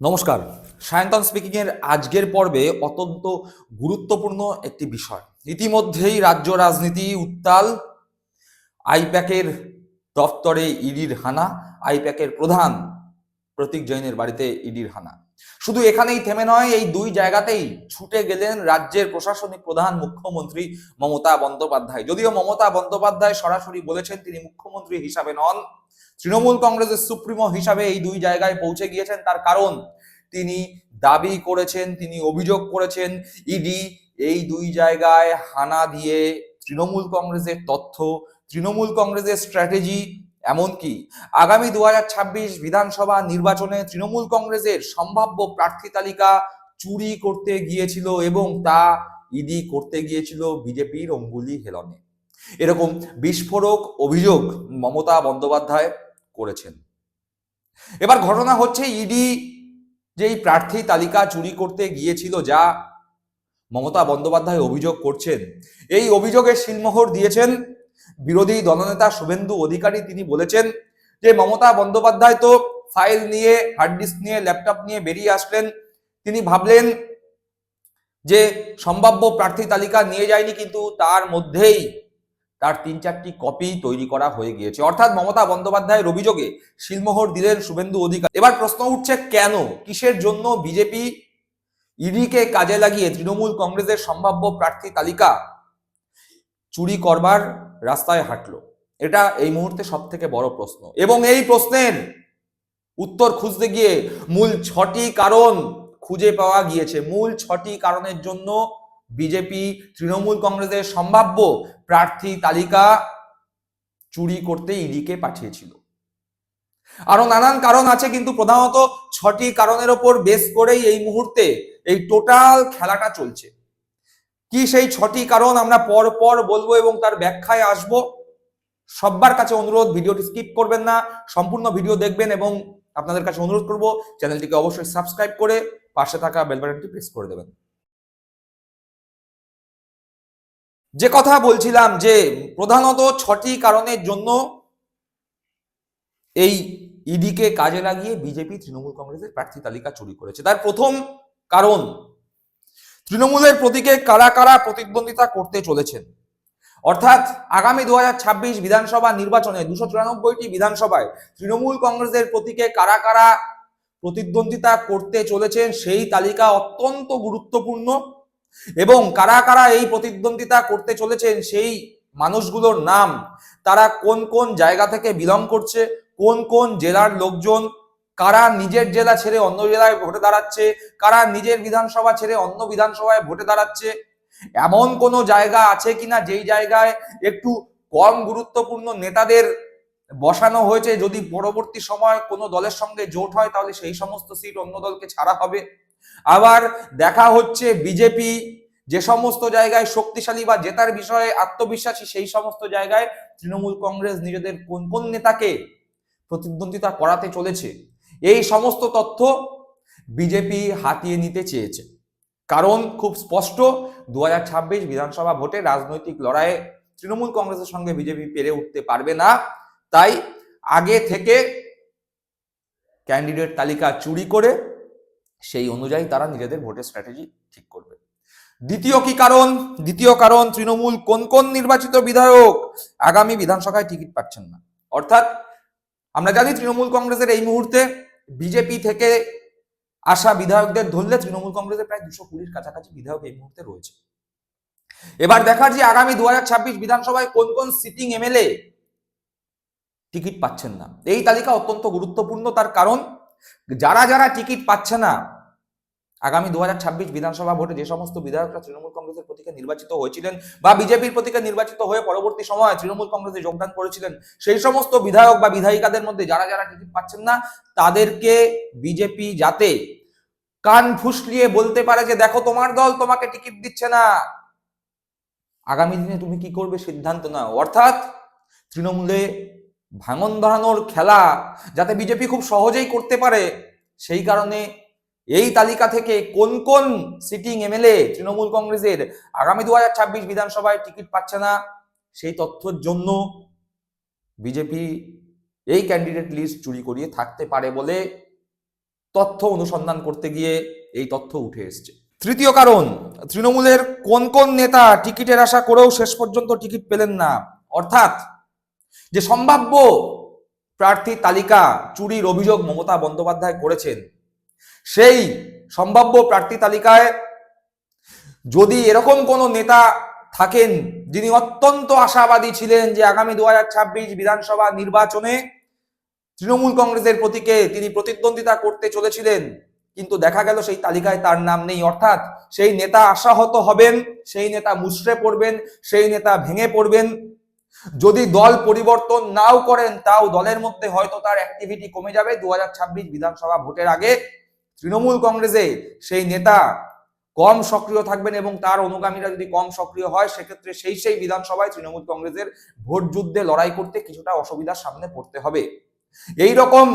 নমস্কার, সায়ন্তন স্পিকিং এর আজকের পর্বে অত্যন্ত গুরুত্বপূর্ণ একটি বিষয়। ইতিমধ্যেই রাজ্য রাজনীতি উত্তাল, আইপ্যাকের দপ্তরে ইডির হানা, আইপ্যাকের প্রধান প্রতীক জৈনের বাড়িতে ইডির হানা। শুধু এখানেই থেমে নয়, এই দুই জায়গাতেই ছুটে গেলেন রাজ্যের প্রশাসনিক প্রধান মুখ্যমন্ত্রী মমতা বন্দ্যোপাধ্যায়। যদিও মমতা বন্দ্যোপাধ্যায় সরাসরি বলেছেন তিনি মুখ্যমন্ত্রী হিসাবে নন, তৃণমূল কংগ্রেসের সুপ্রিমো হিসাবে এই দুই জায়গায় পৌঁছে গিয়েছেন তার কারণ তিনি দাবি করেছেন, তিনি অভিযোগ করেছেন ইডি এই দুই জায়গায় হানা দিয়ে তৃণমূল কংগ্রেসের তথ্য, তৃণমূল কংগ্রেসের স্ট্র্যাটেজি এমনকি আগামী দু হাজার ছাব্বিশ বিধানসভা নির্বাচনে তৃণমূল কংগ্রেসের সম্ভাব্য প্রার্থী তালিকা চুরি করতে গিয়েছিল এবং তা ইডি করতে গিয়েছিল বিজেপির অঙ্গুলি হেলনে। এরকম বিস্ফোরক অভিযোগ মমতা বন্দ্যোপাধ্যায় করেছেন। এবার ঘটনা হচ্ছে ইডি যেই প্রার্থী তালিকা চুরি করতে গিয়েছিল যা মমতা বন্দ্যোপাধ্যায় অভিযোগ করছেন, এই অভিযোগের সিলমোহর দিয়েছেন বিরোধী দলনেতা শুভেন্দু অধিকারী তিনি বলেছেন যে মমতা বন্দ্যোপাধ্যায় তো ফাইল নিয়ে হার্ড ডিস্ক নিয়ে ল্যাপটপ নিয়ে বেরিয়ে আসলেন। তিনি ভাবলেন যে সম্ভাব্য প্রার্থী তালিকা নিয়ে যায়নি কিন্তু তার মধ্যেই তার তিন চারটি কপি তৈরি করা হয়ে গিয়েছে। অর্থাৎ মমতা বন্দ্যোপাধ্যায়ের অভিযোগে শিলমোহর দিলেন শুভেন্দু অধিকার। এবার প্রশ্ন উঠছে কেন? কিসের জন্য বিজেপি ইডিকে কাজে লাগিয়ে তৃণমূল কংগ্রেসের সম্ভাব্য প্রার্থী তালিকা চুরি করবার রাস্তায় হাঁটলো। এটা এই মুহূর্তে সব থেকে বড় প্রশ্ন। এবং এই প্রশ্নের উত্তর খুঁজতে গিয়ে মূল ছটি কারণ খুঁজে পাওয়া গিয়েছে। মূল ছটি কারণের জন্য বিজেপি, তৃণমূল কংগ্রেসের সম্ভাব্য প্রার্থী তালিকা চুরি করতে ইডিকে পাঠিয়েছিল। আরও নানান কারণ আছে, কিন্তু প্রধানত ছটি কারণের ওপর বেস করেই এই মুহূর্তে এই টোটাল খেলাটা চলছে। কি সেই ছটি কারণ আমরা পর পর বলব এবং তার ব্যাখ্যায় আসব? সবার কাছে অনুরোধ, ভিডিওটি স্কিপ করবেন না, সম্পূর্ণ ভিডিও দেখবেন এবং আপনাদের কাছে অনুরোধ করব, চ্যানেলটিকে অবশ্যই সাবস্ক্রাইব করে পাশে থাকা বেল বাটনটি প্রেস করে দেবেন। যে কথা বলছিলাম যে প্রধানত ছটি কারণের জন্য এই ইডিকে কাজে লাগিয়ে বিজেপি তৃণমূল কংগ্রেসের প্রার্থী তালিকা চুরি করেছে। তার প্রথম কারণ তৃণমূলের প্রতীকে কারা কারা প্রতিদ্বন্দ্বিতা করতে চলেছেন? অর্থাৎ আগামী দুহাজার ছাব্বিশ বিধানসভা নির্বাচনে দুশো চুরানব্বইটি বিধানসভায় তৃণমূল কংগ্রেসের প্রতীকে কারা কারা প্রতিদ্বন্দ্বিতা করতে চলেছেন সেই তালিকা অত্যন্ত গুরুত্বপূর্ণ। এবং কারা কারা এই প্রতিদ্বন্দ্বিতা করতে চলেছেন সেই মানুষগুলোর নাম, তারা কোন কোন জায়গা থেকে বিলং করছে, কোন কোন জেলার লোকজন কারা নিজের জেলা ছেড়ে অন্য জেলায় ভোটে দাঁড়াচ্ছে? কারা নিজের বিধানসভা ছেড়ে অন্য বিধানসভায় ভোটে দাঁড়াচ্ছে? এমন কোন জায়গা আছে কিনা যেই জায়গায় একটু কম গুরুত্বপূর্ণ নেতাদের বসানো হয়েছে? যদি পরবর্তী সময় কোনো দলের সঙ্গে জোট হয়, তাহলে সেই সমস্ত সিট অন্য দলকে ছাড়া হবে। আবার দেখা হচ্ছে বিজেপি যে সমস্ত জায়গায় শক্তিশালী বা জেতার বিষয়ে আত্মবিশ্বাসী, সেই সমস্ত জায়গায় তৃণমূল কংগ্রেস নিজেদের কোন কোন নেতাকে প্রতিদ্বন্দ্বিতা করাতে চলেছে? এই সমস্ত তথ্য বিজেপি হাতিয়ে নিতে চেয়েছে। কারণ খুব স্পষ্ট দু হাজার ছাব্বিশ বিধানসভা ভোটে রাজনৈতিক লড়াইয়ে তৃণমূল কংগ্রেসের সঙ্গে বিজেপি পেরে উঠতে পারবে না। তাই আগে থেকে ক্যান্ডিডেট তালিকা চুরি করে সেই অনুযায়ী তারা নিজেদের ভোটের স্ট্র্যাটেজি ঠিক করবে। দ্বিতীয় কি কারণ? দ্বিতীয় কারণ, তৃণমূল কোন কোন নির্বাচিত বিধায়ক আগামী বিধানসভায় টিকিট পাচ্ছেন না? অর্থাৎ আমরা জানি তৃণমূল কংগ্রেসের এই মুহূর্তে বিজেপি থেকে আসা বিধায়কদের ধরলে তৃণমূল কংগ্রেসের প্রায় দুশো কুড়ির কাছাকাছি বিধায়ক এই মুহূর্তে রয়েছে। এবার দেখার যে আগামী দু ছাব্বিশ বিধানসভায় কোন কোন সিটিং এমএলএ টিকিট পাচ্ছেন না। এই তালিকা অত্যন্ত গুরুত্বপূর্ণ তার কারণ, যারা যারা টিকিট পাচ্ছে না আগামী দু হাজার ছাব্বিশ বিধানসভা ভোটে যে সমস্ত বিধায়করা তৃণমূল কংগ্রেসের প্রতীকে নির্বাচিত হয়েছিলেন বা বিজেপির প্রতীকে নির্বাচিত হয়ে পরবর্তী সময়ে তৃণমূল কংগ্রেসে যোগদান করেছিলেন, সেই সমস্ত বিধায়ক বা বিধায়িকাদের মধ্যে যারা যারা টিকিট পাচ্ছেন না, তাদেরকে বিজেপি যাতে কান ফুসলিয়ে বলতে পারে যে, দেখো তোমার দল তোমাকে টিকিট দিচ্ছে না। আগামী দিনে তুমি কি করবে সিদ্ধান্ত নাও। অর্থাৎ তৃণমূলে ভাঙন ধরানোর খেলা যাতে বিজেপি খুব সহজেই করতে পারে, সেই কারণে এই তালিকা থেকে কোন কোন সিটিং এমএলএ তৃণমূল কংগ্রেসের আগামী দু হাজার ছাব্বিশ বিধানসভায় টিকিট পাচ্ছে না, সেই তথ্যের জন্য বিজেপি এই ক্যান্ডিডেট লিস্ট চুরি করিয়ে থাকতে পারে বলে তথ্য অনুসন্ধান করতে গিয়ে এই তথ্য উঠে এসছে। তৃতীয় কারণ, তৃণমূলের কোন কোন নেতা টিকিটের আশা করেও শেষ পর্যন্ত টিকিট পেলেন না, অর্থাৎ যে সম্ভাব্য প্রার্থী তালিকা চুরির অভিযোগ মমতা বন্দ্যোপাধ্যায় করেছেন সেই সম্ভাব্য প্রার্থী তালিকায় যদি এরকম কোন নেতা থাকেন, যিনি অত্যন্ত আশাবাদী ছিলেন যে আগামী দু হাজার ছাব্বিশ বিধানসভা নির্বাচনে তৃণমূল কংগ্রেসের প্রতীকে তিনি প্রতিদ্বন্দ্বিতা করতে চলেছিলেন, কিন্তু দেখা গেল সেই তালিকায় তার নাম নেই। অর্থাৎ সেই নেতা আশাহত হবেন, সেই নেতা মুশড়ে পড়বেন, সেই নেতা ভেঙে পড়বেন। যদি দল পরিবর্তন নাও করেন, তাও দলের মধ্যে হয়তো তার অ্যাক্টিভিটি কমে যাবে। দু হাজার ছাব্বিশ বিধানসভা ভোটের আগে তৃণমূল কংগ্রেসে সেই নেতা কম সক্রিয় থাকবেন এবং তার অনুগামীরা যদি কম সক্রিয় হয়, সেক্ষেত্রে সেই সেই বিধানসভায় তৃণমূল কংগ্রেসের ভোট যুদ্ধে লড়াই করতে কিছুটা অসুবিধার সামনে পড়তে হবে। এই রকম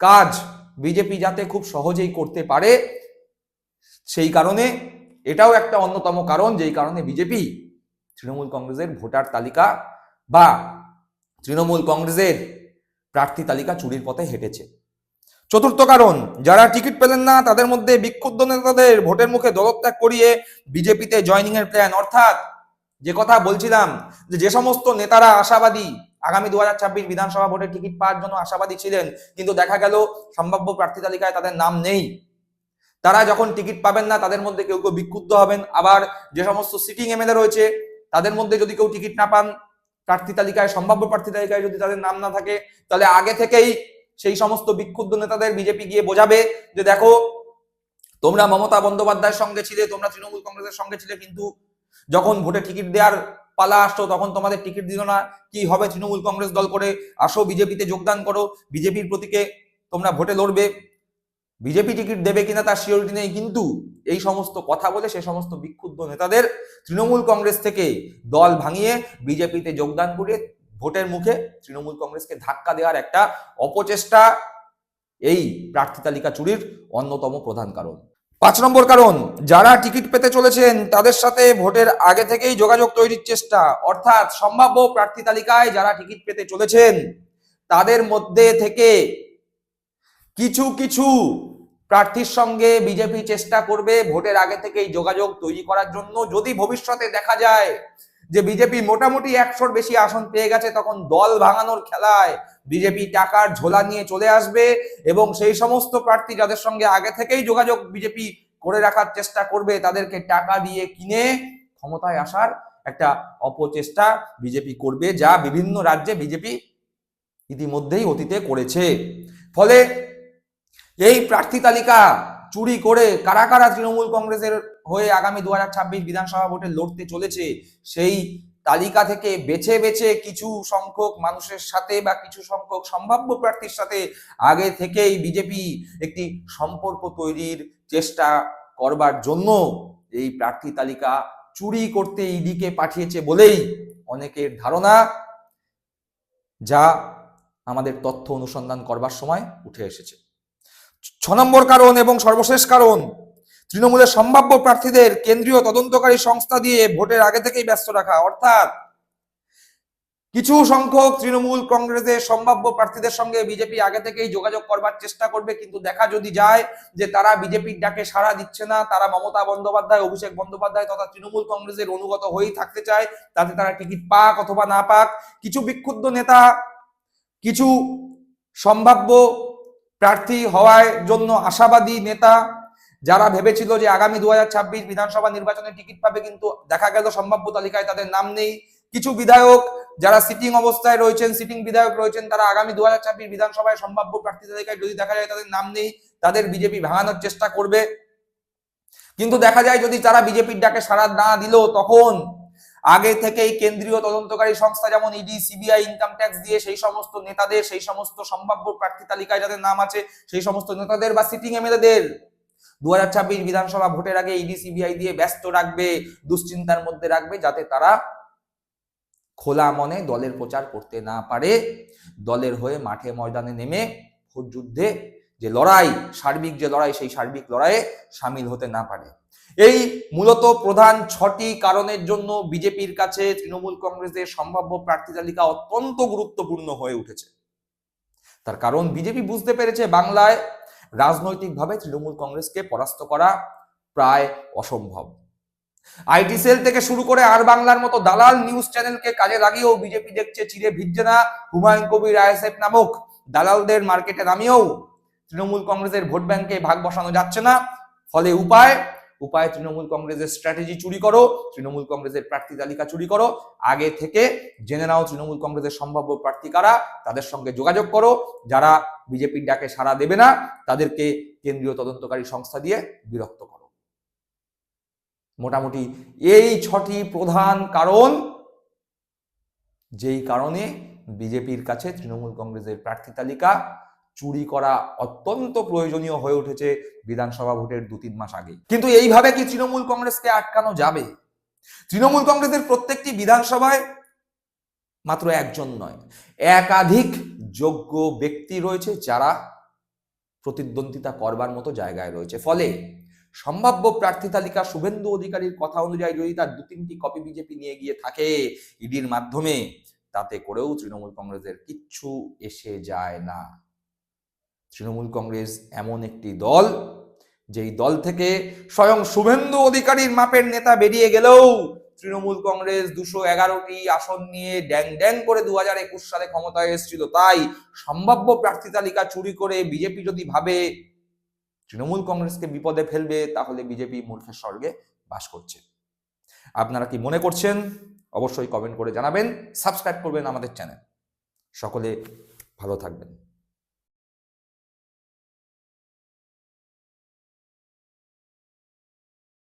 কাজ বিজেপি যাতে খুব সহজেই করতে পারে, সেই কারণে এটাও একটা অন্যতম কারণ, যেই কারণে বিজেপি তৃণমূল কংগ্রেসের ভোটার তালিকা বা তৃণমূল কংগ্রেসের প্রার্থী তালিকা চুরির পথে হেঁটেছে। চতুর্থ কারণ, যারা টিকিট পেলেন না, তাদের মধ্যে বিক্ষুব্ধ নেতাদের ভোটের মুখে দলত্যাগ করিয়ে বিজেপিতে জয়নিং এর প্ল্যান অর্থাৎ যে কথা বলছিলাম, যে যে সমস্ত নেতারা আশাবাদী, আগামী দু হাজার বিধানসভা ভোটের টিকিট পাওয়ার জন্য আশাবাদী ছিলেন, কিন্তু দেখা গেল সম্ভাব্য প্রার্থী তালিকায় তাদের নাম নেই। তারা যখন টিকিট পাবেন না, তাদের মধ্যে কেউ কেউ বিক্ষুব্ধ হবেন। আবার যে সমস্ত সিটিং এমএলএ রয়েছে, তাদের মধ্যে যদি কেউ টিকিট না পান, প্রার্থী তালিকায়, সম্ভাব্য প্রার্থী তালিকায় যদি তাদের নাম না থাকে, তাহলে আগে থেকেই সেই সমস্ত বিক্ষুব্ধ নেতাদের বিজেপি গিয়ে বোঝাবে যে দেখো, তোমরা মমতা বন্দ্যোপাধ্যায়ের সঙ্গে ছিলে, তোমরা তৃণমূল কংগ্রেসের সঙ্গে ছিলে, কিন্তু যখন ভোটে টিকিট দেওয়ার পালা আসতো, তখন তোমাদের টিকিট দিল না। কি হবে তৃণমূল কংগ্রেস দল করে? আসো বিজেপিতে যোগদান করো। বিজেপির প্রতীকে তোমরা ভোটে লড়বে। বিজেপি টিকিট দেবে কিনা তার সিওরিটি নেই, কিন্তু এই সমস্ত কথা বলে সে সমস্ত বিক্ষুব্ধ নেতাদের তৃণমূল কংগ্রেস থেকে দল ভাঙিয়ে বিজেপিতে যোগদান করে ভোটের মুখে তৃণমূল কংগ্রেসকে ধাক্কা দেওয়ার একটা অপচেষ্টা এই প্রার্থী তালিকা চুরির অন্যতম প্রধান কারণ। পাঁচ নম্বর কারণ, যারা টিকিট পেতে চলেছেন, তাদের সাথে ভোটের আগে থেকেই যোগাযোগ তৈরির চেষ্টা। অর্থাৎ সম্ভাব্য প্রার্থী তালিকায় যারা টিকিট পেতে চলেছেন, তাদের মধ্যে থেকে কিছু কিছু প্রার্থীর সঙ্গে বিজেপি চেষ্টা করবে ভোটের আগে থেকেই যোগাযোগ তৈরি করার জন্য। যদি ভবিষ্যতে দেখা যায় যে বিজেপি মোটামুটি একশোর বেশি আসন পেয়ে গেছে, তখন দল ভাঙানোর খেলায় বিজেপি টাকার ঝোলা নিয়ে চলে আসবে এবং সেই সমস্ত প্রার্থী যাদের সঙ্গে আগে থেকেই যোগাযোগ বিজেপি করে রাখার চেষ্টা করবে, তাদেরকে টাকা দিয়ে কিনে ক্ষমতায় আসার একটা অপচেষ্টা বিজেপি করবে, যা বিভিন্ন রাজ্যে বিজেপি ইতিমধ্যেই অতীতে করেছে। ফলে এই প্রার্থী তালিকা চুরি করে কারা কারা তৃণমূল কংগ্রেসের হয়ে আগামী দু হাজার ছাব্বিশ বিধানসভা ভোটে লড়তে চলেছে। সেই তালিকা থেকে বেছে বেছে কিছু সংখ্যক মানুষের সাথে বা কিছু সংখ্যক সম্ভাব্য প্রার্থীর সাথে আগে থেকেই বিজেপি একটি সম্পর্ক তৈরির চেষ্টা করবার জন্য এই প্রার্থী তালিকা চুরি করতে ইডিকে পাঠিয়েছে বলেই অনেকের ধারণা, যা আমাদের তথ্য অনুসন্ধান করবার সময় উঠে এসেছে। ছ নম্বর কারণ এবং সর্বশেষ কারণ তৃণমূলের সম্ভাব্য প্রার্থীদের কেন্দ্রীয় তদন্তকারী সংস্থা দিয়ে ভোটের আগে থেকেই ব্যস্ত রাখা, অর্থাৎ কিছু সংখ্যক তৃণমূল কংগ্রেসের সম্ভাব্য প্রার্থীদের সঙ্গে বিজেপি আগে থেকেই যোগাযোগ করবার চেষ্টা করবে, কিন্তু দেখা যদি যায় যে তারা বিজেপির ডাকে সাড়া দিচ্ছে না, তারা মমতা বন্দ্যোপাধ্যায়, অভিষেক বন্দ্যোপাধ্যায় তথা তৃণমূল কংগ্রেসের অনুগত হয়েই থাকতে চায়, তাতে তারা টিকিট পাক অথবা না পাক, কিছু বিক্ষুব্ধ নেতা, কিছু সম্ভাব্য প্রার্থী হওয়ার জন্য আশাবাদী নেতা যারা ভেবেছিল যে আগামী দু হাজার ছাব্বিশ বিধানসভা নির্বাচনে টিকিট পাবে, কিন্তু দেখা গেল সম্ভাব্য তালিকায় তাদের নাম নেই। কিছু বিধায়ক যারা সিটিং অবস্থায় রয়েছেন সিটিং বিধায়ক রয়েছেন, তারা আগামী দু বিধানসভায় সম্ভাব্য প্রার্থী তালিকায় যদি দেখা যায় তাদের নাম নেই, তাদের বিজেপি ভাঙানোর চেষ্টা করবে। কিন্তু দেখা যায় যদি তারা বিজেপির ডাকে সাড়া না দিল, তখন আগে থেকেই কেন্দ্রীয় তদন্তকারী সংস্থা যেমন ইডি সিবিআই ইনকাম ট্যাক্স দিয়ে সেই সমস্ত নেতাদের, সেই সমস্ত সম্ভাব্য প্রার্থী তালিকায় যাদের নাম আছে, সেই সমস্ত নেতাদের বা সিটিং এমএলএদের দু হাজার ছাব্বিশ বিধানসভা ভোটের আগে ইডি সিবিআই দিয়ে ব্যস্ত রাখবে, দুশ্চিন্তার মধ্যে রাখবে, যাতে তারা খোলা মনে দলের প্রচার করতে না পারে। দলের হয়ে মাঠে ময়দানে নেমে ভোট যুদ্ধে যে লড়াই, সার্বিক যে লড়াই, সেই সার্বিক লড়াইয়ে সামিল হতে না পারে। এই মূলত প্রধান ছটি কারণের জন্য বিজেপির কাছে তৃণমূল কংগ্রেসের সম্ভাব্য প্রার্থী তালিকা অত্যন্ত গুরুত্বপূর্ণ হয়ে উঠেছে। তার কারণ বিজেপি বুঝতে পেরেছে বাংলায় রাজনৈতিকভাবে তৃণমূল কংগ্রেসকে পরাস্ত করা প্রায় অসম্ভব। আইটি সেল থেকে শুরু করে আর বাংলার মতো দালাল নিউজ চ্যানেলকে কাজে লাগিয়েও বিজেপি দেখছে চিরে ভিজছে না হুমায়ুন কবির, আইএসএফ নামক দালালদের মার্কেটে নামিয়েও। তৃণমূল কংগ্রেসের ভোট ব্যাংকে ভাগ বসানো যাচ্ছে না। ফলে উপায়? উপায় তৃণমূল কংগ্রেসের স্ট্র্যাটেজি চুরি করো, তৃণমূল কংগ্রেসের প্রার্থী তালিকা চুরি করো, আগে থেকে জেনে নাও তৃণমূল কংগ্রেসের সম্ভাব্য প্রার্থী কারা, তাদের সঙ্গে যোগাযোগ করো, যারা বিজেপির ডাকে সাড়া দেবে না, তাদেরকে কেন্দ্রীয় তদন্তকারী সংস্থা দিয়ে বিরক্ত করো। মোটামুটি এই ছটি প্রধান কারণ, যেই কারণে বিজেপির কাছে তৃণমূল কংগ্রেসের প্রার্থী তালিকা চুরি করা অত্যন্ত প্রয়োজনীয় হয়ে উঠেছে বিধানসভা ভোটের দু তিন মাস আগে কিন্তু এইভাবে কি তৃণমূল কংগ্রেসকে আটকানো যাবে? তৃণমূল কংগ্রেসের প্রত্যেকটি বিধানসভায় মাত্র একজন নয়, একাধিক যোগ্য ব্যক্তি রয়েছে যারা প্রতিদ্বন্দ্বিতা করবার মতো জায়গায় রয়েছে। ফলে সম্ভাব্য প্রার্থী তালিকা শুভেন্দু অধিকারীর কথা অনুযায়ী যদি তার দু তিনটি কপি বিজেপি নিয়ে গিয়ে থাকে ইডির মাধ্যমে, তাতে করেও তৃণমূল কংগ্রেসের কিচ্ছু এসে যায় না। তৃণমূল কংগ্রেস এমন একটি দল, যেই দল থেকে স্বয়ং শুভেন্দু অধিকারীর মাপের নেতা বেরিয়ে গেলেও তৃণমূল কংগ্রেস দুশো এগারোটি আসন নিয়ে ড্যাং ড্যাং করে দু হাজার একুশ সালে ক্ষমতায় এসেছিল। তাই সম্ভাব্য প্রার্থী তালিকা চুরি করে বিজেপি যদি ভাবে তৃণমূল কংগ্রেসকে বিপদে ফেলবে, তাহলে বিজেপি মূর্খের স্বর্গে বাস করছে। আপনারা কি মনে করছেন? অবশ্যই কমেন্ট করে জানাবেন, সাবস্ক্রাইব করবেন আমাদের চ্যানেল। সকলে ভালো থাকবেন।